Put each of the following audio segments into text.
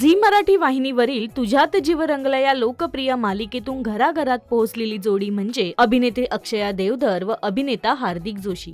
Zee Marathi वाहिनीवरील तुझ्यात जीव रंगला या लोकप्रिय मालिकेतून घराघरात पोहोचलेली जोडी म्हणजे अभिनेत्री अक्षया देवधर व अभिनेता हार्दिक जोशी.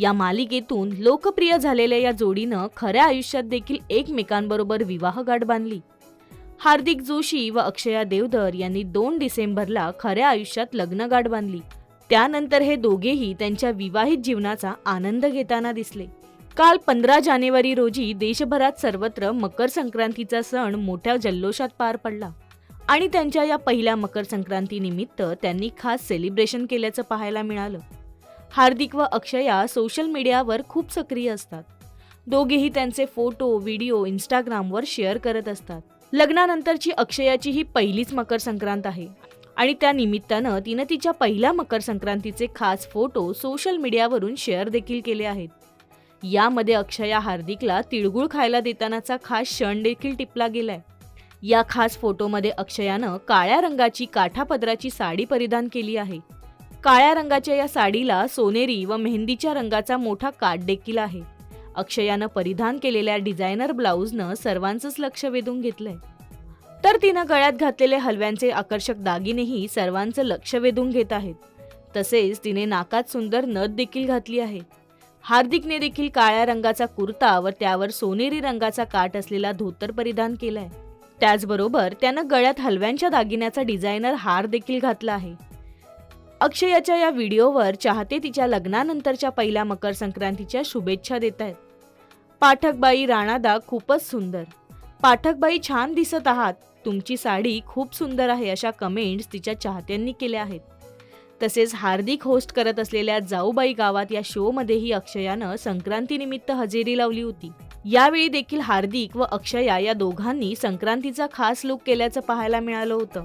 या मालिकेतून लोकप्रिय झालेल्या या जोडीनं खऱ्या आयुष्यात देखील एकमेकांबरोबर विवाहगाठ बांधली. हार्दिक जोशी व अक्षया देवधर यांनी दोन डिसेंबरला खऱ्या आयुष्यात लग्नगाठ बांधली. त्यानंतर हे दोघेही त्यांच्या विवाहित जीवनाचा आनंद घेताना दिसले. काल पंधरा जानेवारी रोजी देशभरात सर्वत्र मकर संक्रांतीचा सण मोठ्या जल्लोषात पार पडला. आणि त्यांच्या या पहिल्या मकर संक्रांतीनिमित्त त्यांनी खास सेलिब्रेशन केल्याचं पाहायला मिळालं. हार्दिक व अक्षया सोशल मीडियावर खूप सक्रिय असतात. दोघेही त्यांचे फोटो व्हिडिओ इंस्टाग्रामवर शेअर करत असतात. लग्नानंतरची अक्षयाची ही पहिलीच मकर संक्रांत आहे. आणि त्या निमित्तानं तिनं तिच्या पहिल्या मकर संक्रांतीचे खास फोटो सोशल मीडियावरून शेअर देखील केले आहेत. यामध्ये अक्षया हार्दिकला तिळगुळ खायला देतानाचा खास क्षण देखील टिपला गेलाय. या खास फोटोमध्ये अक्षयानं काळ्या रंगाची काठापदराची साडी परिधान केली आहे. काळ्या रंगाच्या या साडीला सोनेरी व मेहंदीच्या रंगाचा मोठा काट देखील आहे. अक्षयानं परिधान केलेल्या डिझायनर ब्लाऊजनं सर्वांचंच लक्ष वेधून घेतलंय. तर तिनं गळ्यात घातलेले हलव्यांचे आकर्षक दागिनेही सर्वांचं लक्ष वेधून घेत आहेत. तसेच तिने नाकात सुंदर नथ देखील घातली आहे. हार्दिकने देखील काळ्या रंगाचा कुर्ता व त्यावर सोनेरी रंगाचा काठ असलेला धोतर परिधान केलाय. त्याचबरोबर त्यानं गळ्यात हलव्यांच्या दागिन्याचा डिझायनर हार देखील घातला आहे. अक्षयाच्या या व्हिडिओवर चाहते तिच्या लग्नानंतरच्या पहिल्या मकर संक्रांतीच्या शुभेच्छा देत आहेत. पाठकबाई राणादा खूपच सुंदर. पाठकबाई छान दिसत आहात. तुमची साडी खूप सुंदर आहे अशा कमेंट्स तिच्या चाहत्यांनी केल्या आहेत. तसेच हार्दिक होस्ट करत असलेल्या जाऊबाई गावात या शोमध्येही अक्षयानं संक्रांतीनिमित्त हजेरी लावली होती. यावेळी देखील हार्दिक व अक्षया या दोघांनी संक्रांतीचा खास लुक केल्याचं पाहायला मिळालं होतं.